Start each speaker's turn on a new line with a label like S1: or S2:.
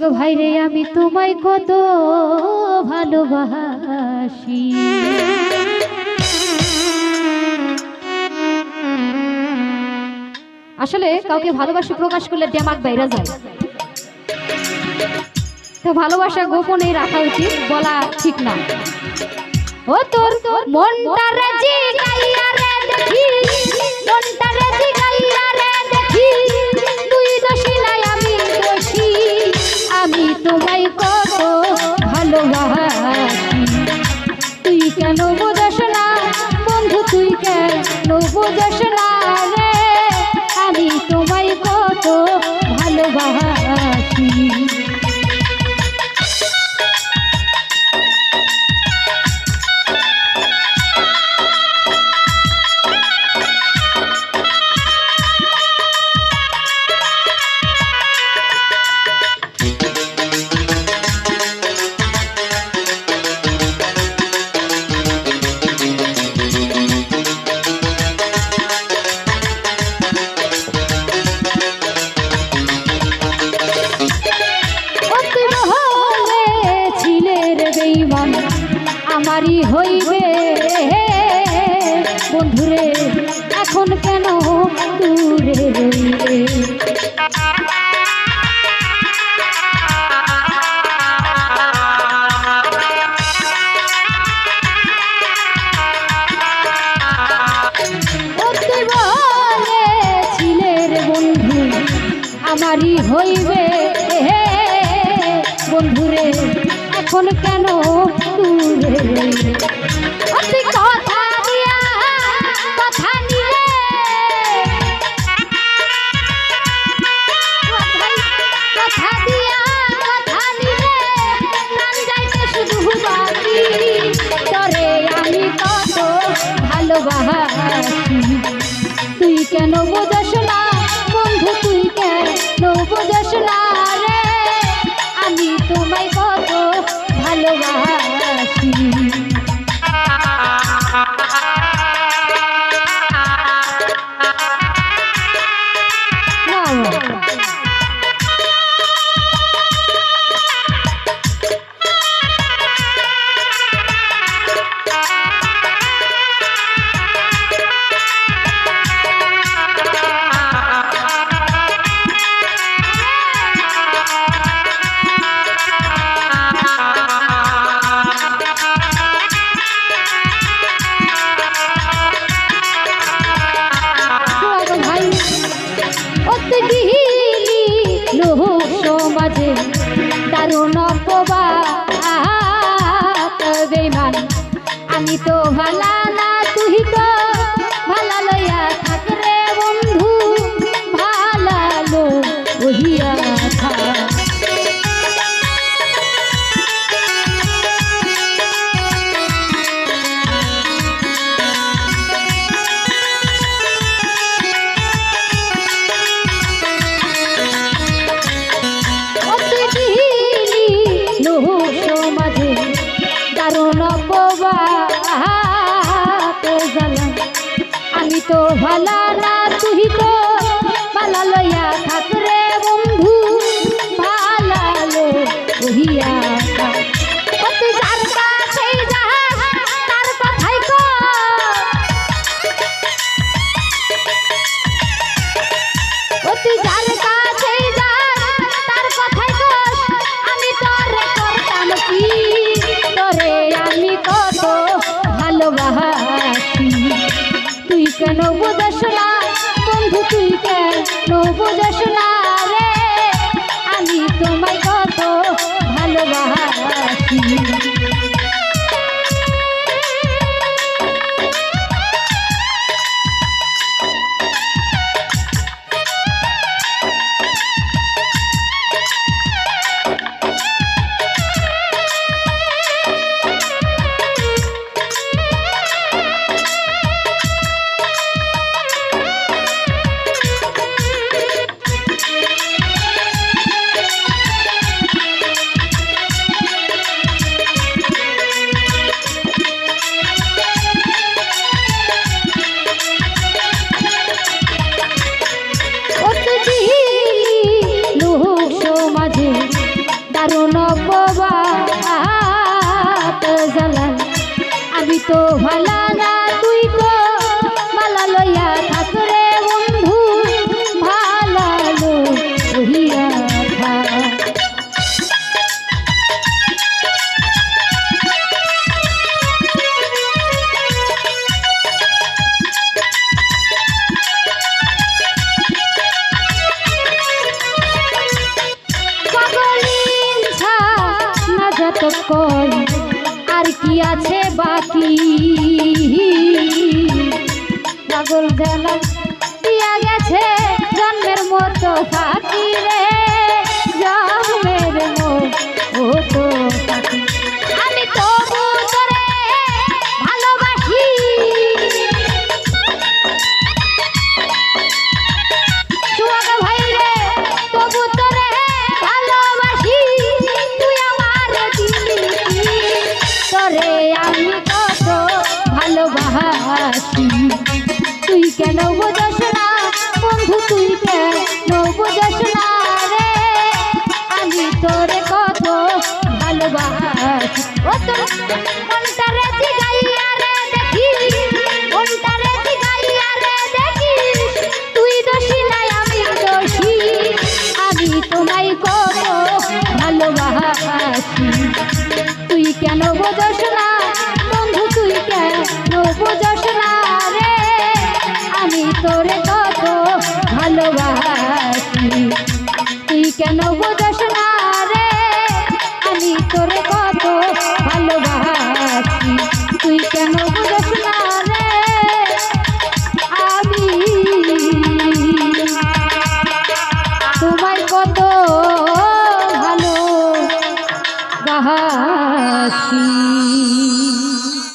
S1: সাগ ভাই রে, আমি তোমায় কত ভালোবাসি। আসলে কাউকে ভালোবাসা প্রকাশ করলে ডেমাক বাইরে যায়। তো ভালোবাসা গোপনে রাখা উচিত, বলা ঠিক না। ও তোর মনটা জি গাইয়া রে দেখি মনটা 路过的 হলে ছিলের বেইমান আমারই হইবে বন্ধুরে এখন কেন দূরে রইবে আমারই হইবে বন্ধুরে এখন কেন দূরে? বাজে দারুণ অপবা বেমান আমি তো ভালা so চিনতে প্রভু যশোনা রে। আমি তোমায় কত ভালোবাসি। কারণ বাবা আমি তো ভালো না যোগ কর আর কি আছে বাকি? পাগল গেলাম Thank you.